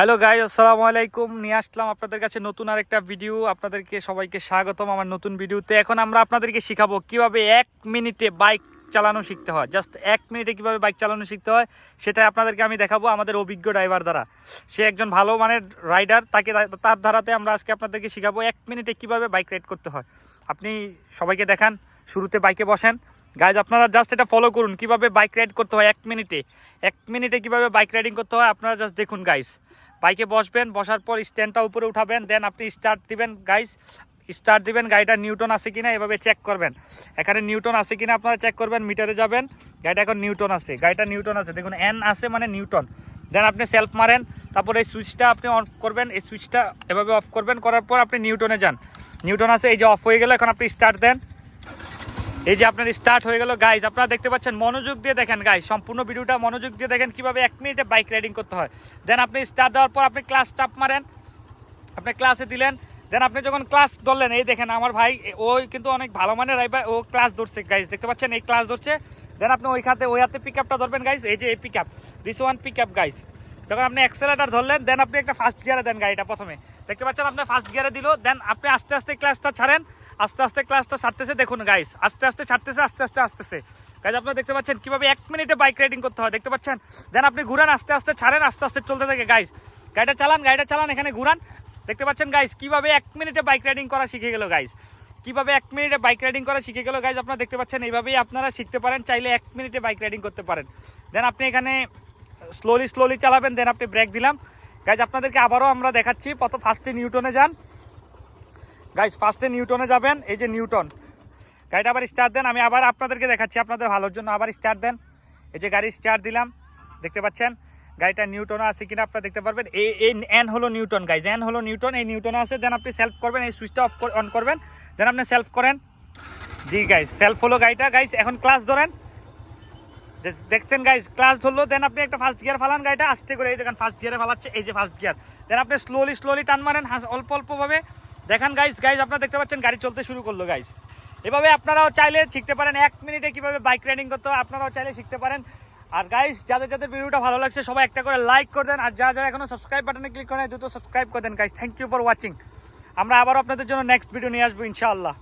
Hello guy আসসালামু আলাইকুম। নিয়ে আসলাম আপনাদের কাছে নতুন আরেকটা ভিডিও আপনাদেরকে সবাইকে স্বাগতম আমার নতুন ভিডিওতে এখন আমরা আপনাদেরকে শিখাবো কীভাবে এক মিনিটে বাইক চালানো শিখতে হয়। জাস্ট এক মিনিটে কীভাবে বাইক চালানো শিখতে হয়, সেটা আপনাদেরকে আমি দেখাবো আমাদের অভিজ্ঞ ড্রাইভার দ্বারা। সে একজন ভালো মানের রাইডার তাকে তার ধারাতে আমরা আজকে আপনাদেরকে শিখাবো এক মিনিটে কীভাবে বাইক রাইড করতে হয়। আপনি সবাইকে দেখান, শুরুতে বাইকে বসেন। গাইজ আপনারা জাস্ট এটা ফলো করুন, কীভাবে বাইক রাইড করতে হয় এক মিনিটে। এক মিনিটে কীভাবে বাইক রাইডিং করতে হয়, আপনারা জাস্ট দেখুন গাইস বাইকে বসবেন, বসার পর স্ট্যান্ডটা উপরে উঠাবেন দেন আপনি স্টার্ট দিবেন। গাইস স্টার্ট দিবেন গাড়িটা নিউটন আছে কিনা, এভাবে চেক করবেন। এখানে নিউটন আছে কিনা আপনারা চেক করবেন মিটারে যাবেন। গাড়িটা এখন নিউটন আছে, গাড়িটা নিউটন আছে। দেখুন এন আছে মানে নিউটন। দেন আপনি সেলফ মারেন, তারপর এই সুইচটা আপনি অন করবেন, এই সুইচটা এভাবে অফ করবেন, করার পর আপনি নিউটনে যান। নিউটন আছে, এই যে অফ হয়ে গেলে, এখন আপনি স্টার্ট দেন। এই যে আপনার স্টার্ট হয়ে গেল গাইজ আপনারা দেখতে পাচ্ছেন মনোযোগ দিয়ে দেখেন গাইজ সম্পূর্ণ ভিডিওটা মনোযোগ দিয়ে দেখেন কীভাবে এক মিনিটে বাইক রাইডিং করতে হয়। দেন আপনি স্টার্ট দেওয়ার পর আপনি ক্লাস চাপ মারেন, আপনি ক্লাসে দিলেন দেন আপনি যখন ক্লাস ধরলেন, এই দেখেন আমার ভাই ওই কিন্তু অনেক ভালো মানের ও ক্লাস ধরছে গাইজ দেখতে পাচ্ছেন, এই ক্লাস ধরছে। দেন আপনি ওই খাতে, ওই হাতে পিক আপটা ধরবেন গাইজ এই যে এই pick up this one pick up guys যখন আপনি অ্যাক্সেলেটার ধরলেন দেন আপনি একটা ফার্স্ট গিয়ারে দেন গাড়িটা প্রথমে। দেখতে পাচ্ছেন আপনি ফার্স্ট গিয়ারে দিল দেন আপনি আস্তে আস্তে ক্লাসটা ছাড়েন। আস্তে আস্তে ক্লাসটা ছাড়তেছে, দেখুন গাইস আস্তে আস্তে ছাড়তেছে, আস্তে আস্তে আসতেছে। গাইজ আপনারা দেখতে পাচ্ছেন, কীভাবে এক মিনিটে বাইক রাইডিং করতে হয়, দেখতে পাচ্ছেন? দেন আপনি ঘুরান, আস্তে আস্তে ছাড়েন, আস্তে আস্তে চলতে থাকে গাইস গাড়িটা চালান গাড়িটা চালান, এখানে ঘুরান। দেখতে পাচ্ছেন গাইস কীভাবে এক মিনিটে বাইক রাইডিং করা শিখে গেল গাইস কীভাবে এক মিনিটে বাইক রাইডিং করা শিখে গেল গাইজ আপনারা দেখতে পাচ্ছেন, এইভাবেই আপনারা শিখতে পারেন, চাইলে এক মিনিটে বাইক রাইডিং করতে পারেন। দেন আপনি এখানে স্লোলি স্লোলি চালাবেন দেন আপনি ব্রেক দিলাম। গাইজ আপনাদেরকে আবারও আমরা দেখাচ্ছি কত ফার্স্টে নিউটনে যান। গাইজ ফার্স্টে নিউটনে যাবেন, এই যে নিউটন গাড়িটা আবার স্টার্ট দেন, আমি আবার আপনাদেরকে দেখাচ্ছি, আপনাদের ভালোর জন্য আবার স্টার্ট দেন। এই যে গাড়ি স্টার্ট দিলাম, দেখতে পাচ্ছেন? গাড়িটা নিউটনে আছে কিনা আপনারা দেখতে পারবেন। এই এই এন হলো নিউটন গাইজ এন হলো নিউটন এই নিউটনে আছে দেন আপনি সেলফ করবেন, এই সুইচটা অফ অন করবেন দেন আপনি সেলফ করেন। জি গাইজ সেলফ হলো গাড়িটা গাইজ এখন ক্লাস ধরেন। দেখছেন গাইজ ক্লাস ধরলো দেন আপনি একটা ফার্স্ট গিয়ার ফালান, গাড়িটা আস্তে করে, এই দেখেন ফার্স্ট গিয়ারে ফালাচ্ছে, এই যে ফার্স্ট গিয়ার দেন আপনি স্লোলি স্লোলি টান মারেন অল্প, অল্পভাবে। দেখেন গাইস গাইজ আপনারা দেখতে পাচ্ছেন গাড়ি চলতে শুরু করল গাইস এভাবে আপনারাও চাইলে শিখতে পারেন, এক মিনিটে কীভাবে বাইক রাইডিং করতে আপনারাও চাইলে শিখতে পারেন। আর গাইস যাদের যাদের ভিডিওটা ভালো লাগছে, সবাই একটা করে লাইক করে দেন, আর যারা যারা এখনও সাবস্ক্রাইব বাটনে ক্লিক করেন দ্রুত সাবস্ক্রাইব করে দেন guys thank you for watching আমরা আবার আপনাদের জন্য নেক্সট ভিডিও নিয়ে আসব, ইনশাআল্লাহ।